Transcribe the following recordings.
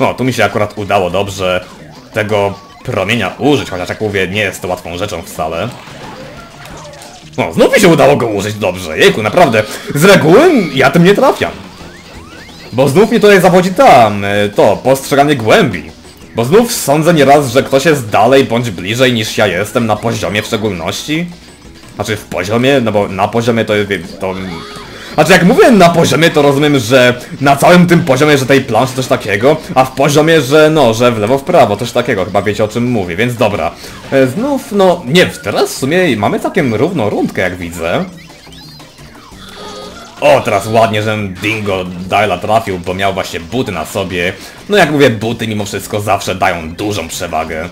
No, tu mi się akurat udało dobrze tego promienia użyć, chociaż jak mówię, nie jest to łatwą rzeczą wcale. No, znów mi się udało go użyć dobrze, jejku, naprawdę. Z reguły ja tym nie trafiam. Bo znów mnie tutaj zawodzi tam, e, to, postrzeganie głębi. Bo znów sądzę nieraz, że ktoś jest dalej bądź bliżej niż ja jestem na poziomie w szczególności. Znaczy w poziomie, no bo na poziomie to jest, to... Znaczy jak mówię na poziomie, to rozumiem, że na całym tym poziomie, że tej planszy coś takiego, a w poziomie, że no, że w lewo, w prawo, coś takiego, chyba wiecie o czym mówię, więc dobra. E, Znów, no, nie, teraz w sumie mamy całkiem równą rundkę, jak widzę. O, teraz ładnie, że Dingo Dyla trafił, bo miał właśnie buty na sobie. No jak mówię, buty mimo wszystko zawsze dają dużą przewagę.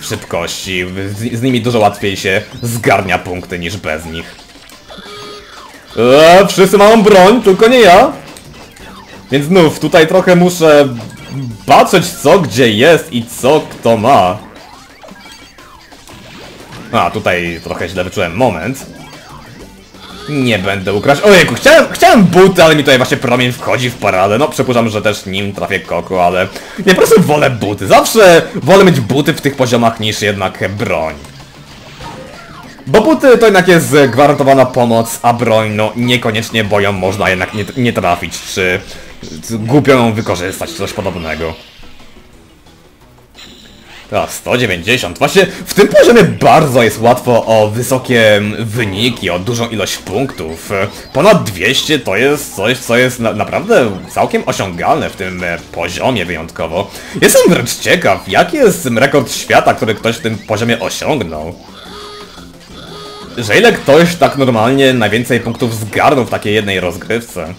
Szybkości, z, z nimi dużo łatwiej się zgarnia punkty niż bez nich. Eee, wszyscy mają broń, tylko nie ja. Więc znów, tutaj trochę muszę patrzeć co gdzie jest i co kto ma. A, tutaj trochę źle wyczułem moment. Nie będę ukraść. Ojejku, chciałem, chciałem buty, ale mi tutaj właśnie promień wchodzi w paradę. No, przypuszczam, że też nim trafię koko, ale... Nie, po prostu wolę buty. Zawsze wolę mieć buty w tych poziomach niż jednak broń. Bo buty to jednak jest gwarantowana pomoc, a broń, no, niekoniecznie boją można jednak nie, nie trafić, czy, głupio ją wykorzystać, coś podobnego. A, 190. Właśnie w tym poziomie bardzo jest łatwo o wysokie wyniki, o dużą ilość punktów. Ponad 200 to jest coś, co jest na naprawdę całkiem osiągalne w tym e, poziomie wyjątkowo. Jestem wręcz ciekaw, jaki jest rekord świata, który ktoś w tym poziomie osiągnął. Że ile ktoś tak normalnie najwięcej punktów zgarnął w takiej jednej rozgrywce.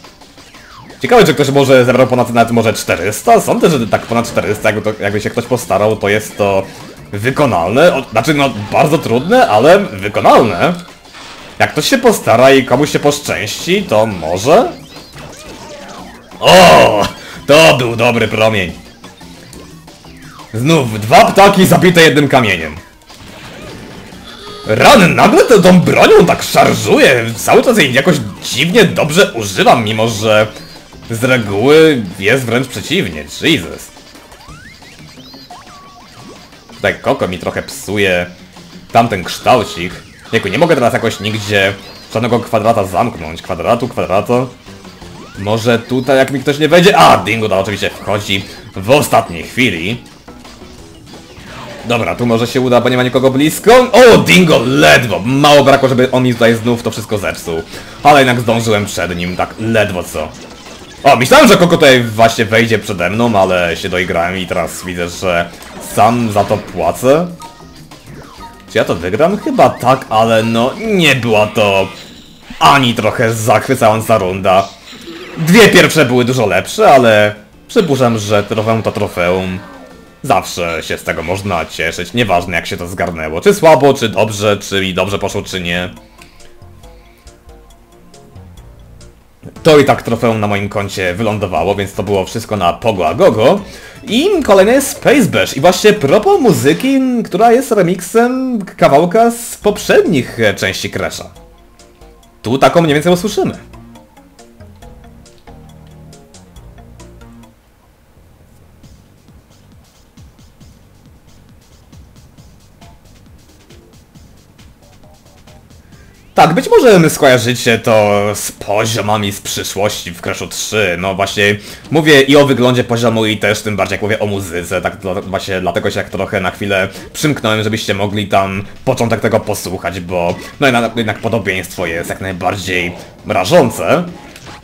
Ciekawe, czy ktoś może zebrał ponad nawet może 400? Sądzę, że tak ponad 400, jakby, to, jakby się ktoś postarał, to jest to wykonalne. O, znaczy, no, bardzo trudne, ale wykonalne. Jak ktoś się postara i komuś się poszczęści, to może? O! To był dobry promień. Znów dwa ptaki zabite jednym kamieniem. Rany, nagle to tą bronią tak szarżuje. Cały czas jej jakoś dziwnie dobrze używam, mimo że z reguły jest wręcz przeciwnie. Jesus. Tutaj Koko mi trochę psuje tamten kształcik. Jako nie mogę teraz jakoś nigdzie żadnego kwadrata zamknąć. Kwadratu, kwadratu. Może tutaj jak mi ktoś nie wejdzie... A, Dingo da oczywiście wchodzi w ostatniej chwili. Dobra, tu może się uda, bo nie ma nikogo blisko. O, Dingo, ledwo! Mało brakło, żeby on mi tutaj znów to wszystko zepsuł. Ale jednak zdążyłem przed nim, tak ledwo co. O, myślałem, że Koko tutaj właśnie wejdzie przede mną, ale się doigrałem i teraz widzę, że sam za to płacę. Czy ja to wygram? Chyba tak, ale no nie była to ani trochę zachwycająca runda. Dwie pierwsze były dużo lepsze, ale przypuszczam, że trofeum to trofeum. Zawsze się z tego można cieszyć, nieważne jak się to zgarnęło. Czy słabo, czy dobrze, czy mi dobrze poszło, czy nie. To i tak trofeum na moim koncie wylądowało, więc to było wszystko na Pogo a Gogo. I kolejny jest Space Bash. I właśnie propos muzyki, która jest remixem kawałka z poprzednich części Crash'a. Tu taką mniej więcej usłyszymy. Tak, być może skojarzycie to z poziomami z przyszłości w Crashu 3. No właśnie, mówię i o wyglądzie poziomu i też tym bardziej jak mówię o muzyce, tak dla, właśnie dlatego się jak trochę na chwilę przymknąłem, żebyście mogli tam początek tego posłuchać, bo no jednak, jednak podobieństwo jest jak najbardziej rażące.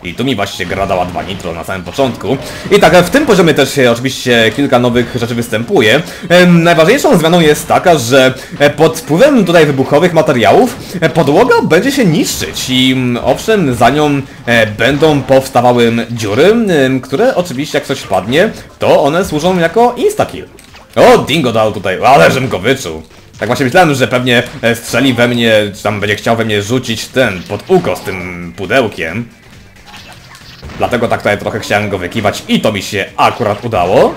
I tu mi właśnie gra dała dwa nitro na samym początku. I tak, w tym poziomie też oczywiście kilka nowych rzeczy występuje. Najważniejszą zmianą jest taka, że e, pod wpływem tutaj wybuchowych materiałów e, podłoga będzie się niszczyć i mm, owszem, za nią e, będą powstawały dziury, które oczywiście jak coś wpadnie, to one służą jako instakill. O, Dingo dał tutaj, ale żem go wyczuł. Tak właśnie myślałem, że pewnie strzeli we mnie, czy tam będzie chciał we mnie rzucić ten, pod uko z tym pudełkiem. Dlatego tak tutaj trochę chciałem go wykiwać i to mi się akurat udało.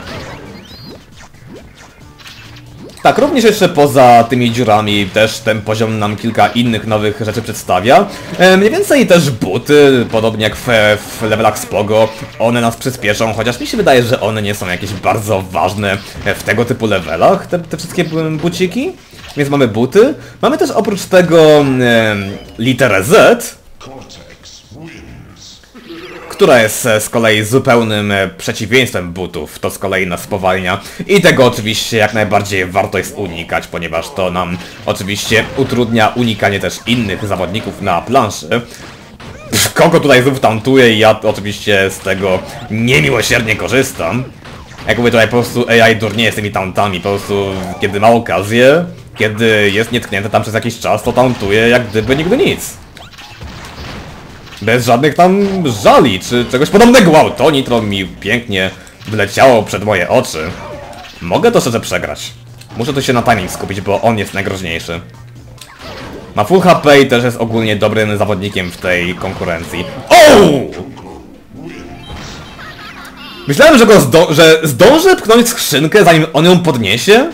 Tak, również jeszcze poza tymi dziurami też ten poziom nam kilka innych nowych rzeczy przedstawia. E, mniej więcej też buty, podobnie jak w, w levelach Spogo, one nas przyspieszą, chociaż mi się wydaje, że one nie są jakieś bardzo ważne w tego typu levelach, te, te wszystkie buciki. Więc mamy buty. Mamy też oprócz tego e, literę Z, która jest e, z kolei zupełnym e, przeciwieństwem butów, to z kolei nas spowalnia i tego oczywiście jak najbardziej warto jest unikać, ponieważ to nam oczywiście utrudnia unikanie też innych zawodników na planszy. Pff, Kogo tutaj znów tantuje i ja oczywiście z tego niemiłosiernie korzystam. Jak mówię tutaj po prostu AI durnieje z tymi tauntami, po prostu kiedy ma okazję, kiedy jest nietknięte tam przez jakiś czas, to tauntuje jak gdyby nigdy nic. Bez żadnych tam żali, czy czegoś podobnego. Wow, to nitro mi pięknie wleciało przed moje oczy. Mogę to szczerze przegrać. Muszę tu się na timing skupić, bo on jest najgroźniejszy. Ma full HP i też jest ogólnie dobrym zawodnikiem w tej konkurencji. O! Myślałem, że go zdo że zdążę pchnąć skrzynkę zanim on ją podniesie,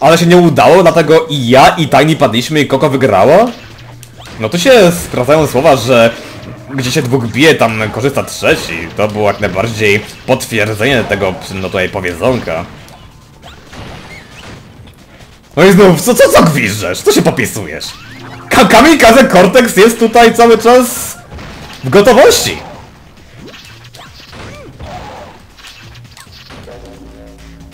ale się nie udało, dlatego i ja i Tiny padliśmy i Koko wygrała. No tu się sprawdzają słowa, że gdzie się dwóch bije, tam korzysta trzeci. To było jak najbardziej potwierdzenie tego, no tutaj powiedzonka. No i znów, co, co, co gwizdżesz? Co się popisujesz? Ka Kamikaze Cortex jest tutaj cały czas w gotowości.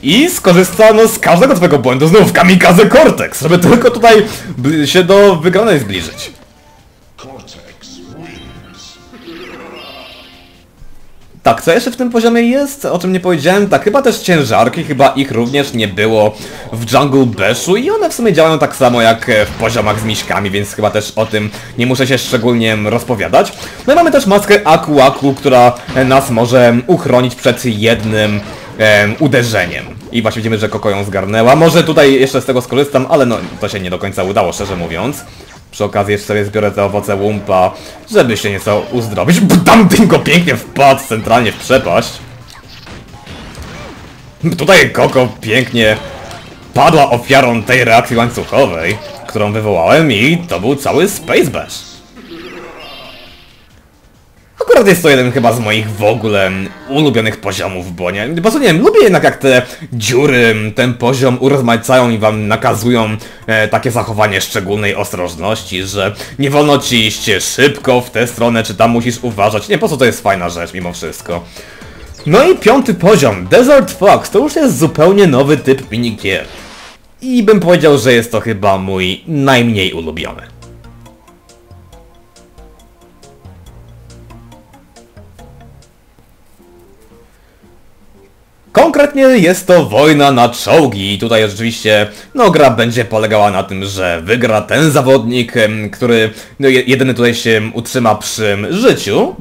I skorzystano z każdego twojego błędu znów Kamikaze Cortex, żeby tylko tutaj się do wygranej zbliżyć. Tak, co jeszcze w tym poziomie jest? O czym nie powiedziałem? Tak, chyba też ciężarki, chyba ich również nie było w Jungle Bashu i one w sumie działają tak samo jak e, w poziomach z miśkami, więc chyba też o tym nie muszę się szczególnie rozpowiadać. No i mamy też maskę Aku Aku, która e, nas może uchronić przed jednym uderzeniem. I właśnie widzimy, że Koko ją zgarnęła. Może tutaj jeszcze z tego skorzystam, ale no to się nie do końca udało, szczerze mówiąc. Przy okazji jeszcze sobie zbiorę te owoce łumpa, żeby się nieco uzdrowić. Tamtym go pięknie wpadł centralnie w przepaść. Tutaj Koko pięknie padła ofiarą tej reakcji łańcuchowej, którą wywołałem i to był cały Space Bash. Akurat jest to jeden chyba z moich w ogóle ulubionych poziomów, bo nie, po prostu nie wiem, lubię jednak jak te dziury ten poziom urozmaicają i wam nakazują e, takie zachowanie szczególnej ostrożności, że nie wolno ci iść szybko w tę stronę, czy tam musisz uważać. Nie, po co to jest fajna rzecz mimo wszystko. No i piąty poziom, Desert Fox, to już jest zupełnie nowy typ minigier. I bym powiedział, że jest to chyba mój najmniej ulubiony. Konkretnie jest to wojna na czołgi i tutaj rzeczywiście, no gra będzie polegała na tym, że wygra ten zawodnik, który no, je- jedyny tutaj się utrzyma przy życiu.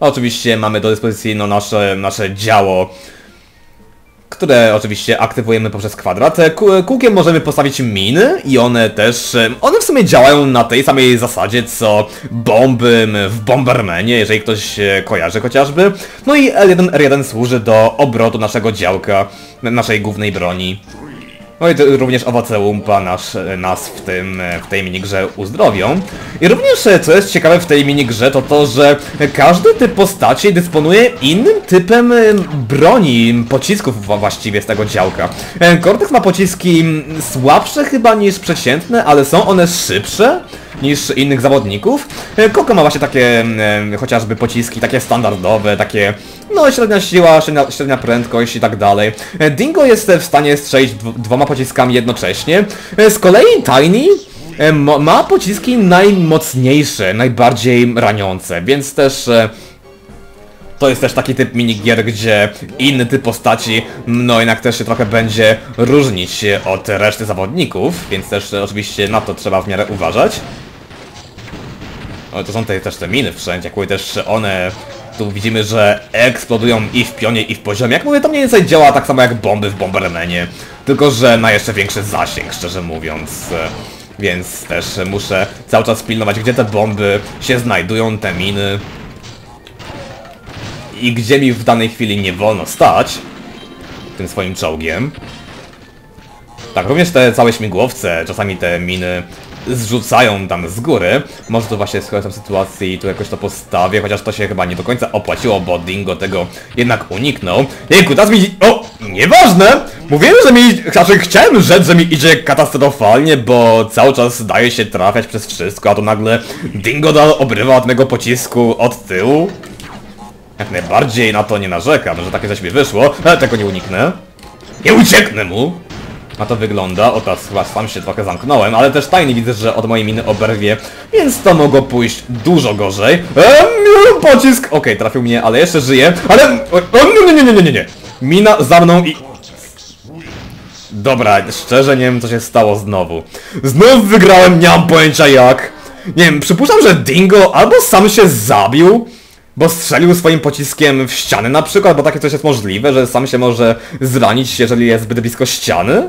Oczywiście mamy do dyspozycji no, nasze, nasze działo, które oczywiście aktywujemy poprzez kwadrat. E, Ku- Kółkiem możemy postawić miny i one też, em, one w sumie działają na tej samej zasadzie co bomby w Bombermanie, jeżeli ktoś e, kojarzy chociażby. No i L1, R1 służy do obrotu naszego działka, naszej głównej broni. No i również owoce łumpa nasz, e, nas w, tym, w tej minigrze uzdrowią. I również, e, co jest ciekawe w tej minigrze, to to, że każdy typ postaci dysponuje innym typem e, broni, pocisków właściwie z tego działka. E, Cortex ma pociski słabsze chyba niż przeciętne, ale są one szybsze niż innych zawodników. E, Koko ma właśnie takie e, chociażby pociski, takie standardowe, takie no średnia siła, średnia, średnia prędkość i tak dalej. E, Dingo jest e, w stanie strzelić dw dwoma pociskami jednocześnie. E, Z kolei Tiny e, ma pociski najmocniejsze, najbardziej raniące, więc też e, to jest też taki typ minigier, gdzie inny typ postaci, no jednak też się trochę będzie różnić od reszty zawodników, więc też e, oczywiście na to trzeba w miarę uważać. Ale to są te, też te miny wszędzie, mówię, też one... Tu widzimy, że eksplodują i w pionie, i w poziomie. Jak mówię, to mniej więcej działa tak samo jak bomby w Bombermanie, tylko że na jeszcze większy zasięg, szczerze mówiąc. Więc też muszę cały czas pilnować, gdzie te bomby się znajdują, te miny i gdzie mi w danej chwili nie wolno stać tym swoim czołgiem. Tak, również te całe śmigłowce, czasami te miny zrzucają tam z góry. Może to właśnie skorzystam z sytuacji i tu jakoś to postawię, chociaż to się chyba nie do końca opłaciło, bo Dingo tego jednak uniknął. Jejku, teraz mi... O! Nieważne! Mówiłem, że mi... Znaczy, chciałem rzec, że mi idzie katastrofalnie, bo cały czas daje się trafiać przez wszystko, a tu nagle Dingo dal obrywa od mego pocisku od tyłu. Jak najbardziej na to nie narzekam, że takie coś mi wyszło, ale tego nie uniknę. Nie ucieknę mu! A to wygląda, o teraz chyba sam się trochę zamknąłem, ale też tajnie widzę, że od mojej miny oberwie, więc to mogło pójść dużo gorzej. Eee, pocisk! Okej, trafił mnie, ale jeszcze żyje, ale... O, nie, nie, nie, nie, nie, nie! Mina za mną i... Dobra, szczerze nie wiem co się stało znowu. Znów wygrałem, nie mam pojęcia jak. Nie wiem, przypuszczam, że Dingo albo sam się zabił, bo strzelił swoim pociskiem w ścianę na przykład, bo takie coś jest możliwe, że sam się może zranić, jeżeli jest zbyt blisko ściany.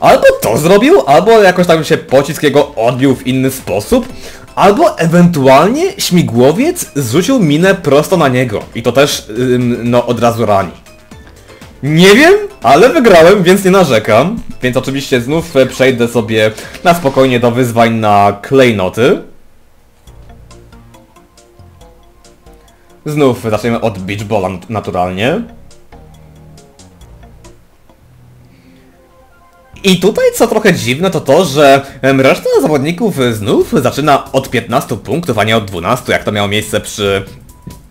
Albo to zrobił, albo jakoś tak się pocisk jego odbił w inny sposób, albo ewentualnie śmigłowiec zrzucił minę prosto na niego i to też, ym, no, od razu rani. Nie wiem, ale wygrałem, więc nie narzekam. Więc oczywiście znów e, przejdę sobie na spokojnie do wyzwań na klejnoty. Znów zaczniemy od beach balla nat- naturalnie. I tutaj co trochę dziwne to to, że reszta zawodników znów zaczyna od 15 punktów, a nie od 12, jak to miało miejsce przy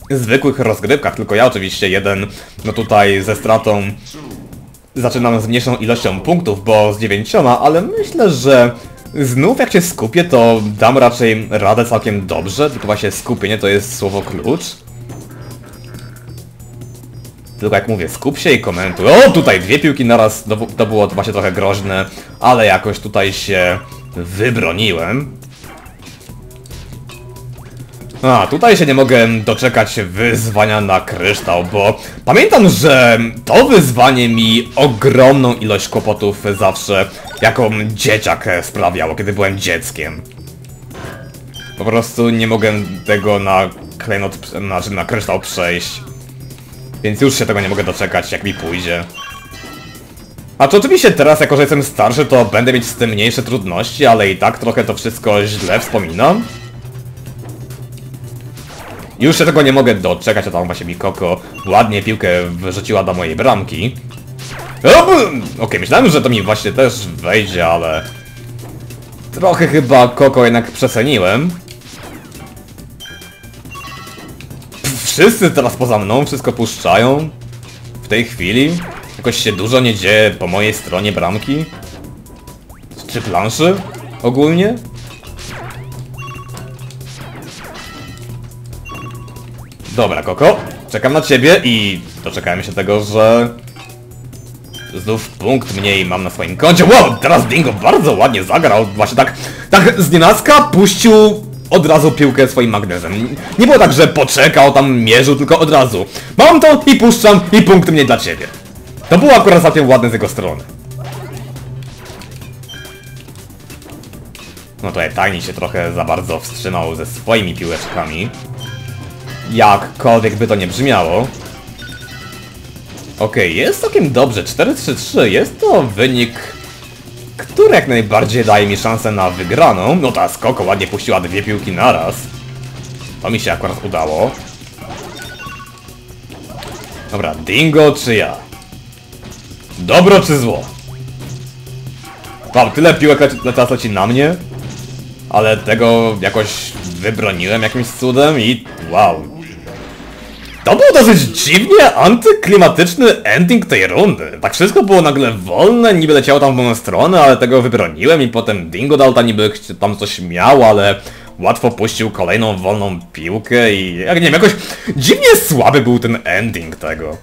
zwykłych rozgrywkach, tylko ja oczywiście jeden, no tutaj ze stratą zaczynam z mniejszą ilością punktów, bo z dziewięcioma, ale myślę, że znów jak się skupię, to dam raczej radę całkiem dobrze, tylko właśnie skupienie to jest słowo klucz. Tylko jak mówię, skup się i komentuj. O, tutaj dwie piłki naraz, to, to było właśnie trochę groźne, ale jakoś tutaj się wybroniłem. A, tutaj się nie mogę doczekać wyzwania na kryształ, bo pamiętam, że to wyzwanie mi ogromną ilość kłopotów zawsze jako dzieciak sprawiało, kiedy byłem dzieckiem. Po prostu nie mogę tego na klejnot, znaczy na kryształ przejść. Więc już się tego nie mogę doczekać, jak mi pójdzie. A to oczywiście teraz, jako że jestem starszy, to będę mieć z tym mniejsze trudności, ale i tak trochę to wszystko źle wspominam. Już się tego nie mogę doczekać, a tam właśnie mi Koko ładnie piłkę wyrzuciła do mojej bramki. Okej, myślałem, że to mi właśnie też wejdzie, ale... Trochę chyba Koko jednak przeceniłem. Wszyscy teraz poza mną wszystko puszczają. W tej chwili. Jakoś się dużo nie dzieje po mojej stronie bramki. Czy planszy? Ogólnie? Dobra, Koko. Czekam na ciebie i doczekałem się tego, że... Znów punkt mniej mam na swoim koncie. Wow, teraz Dingo bardzo ładnie zagrał. Właśnie tak, tak z nienacka puścił od razu piłkę swoim magnesem. Nie było tak, że poczekał, tam mierzył, tylko od razu. Mam to i puszczam i punkt mniej dla ciebie. To było akurat całkiem ładne z jego strony. No tutaj Tiny się trochę za bardzo wstrzymał ze swoimi piłeczkami. Jakkolwiek by to nie brzmiało. Okej, jest całkiem dobrze. 4-3-3 jest to wynik, który jak najbardziej daje mi szansę na wygraną. No ta skoko ładnie puściła dwie piłki naraz. To mi się akurat udało. Dobra, Dingo czy ja? Dobro czy zło? Wow, tyle piłek le- teraz leci na mnie. Ale tego jakoś wybroniłem jakimś cudem i wow. To był dosyć dziwnie antyklimatyczny ending tej rundy. Tak wszystko było nagle wolne, niby leciało tam w moją stronę, ale tego wybroniłem i potem Dingo Dalta niby chci- tam coś miał, ale łatwo puścił kolejną wolną piłkę i jak nie wiem, jakoś dziwnie słaby był ten ending tego.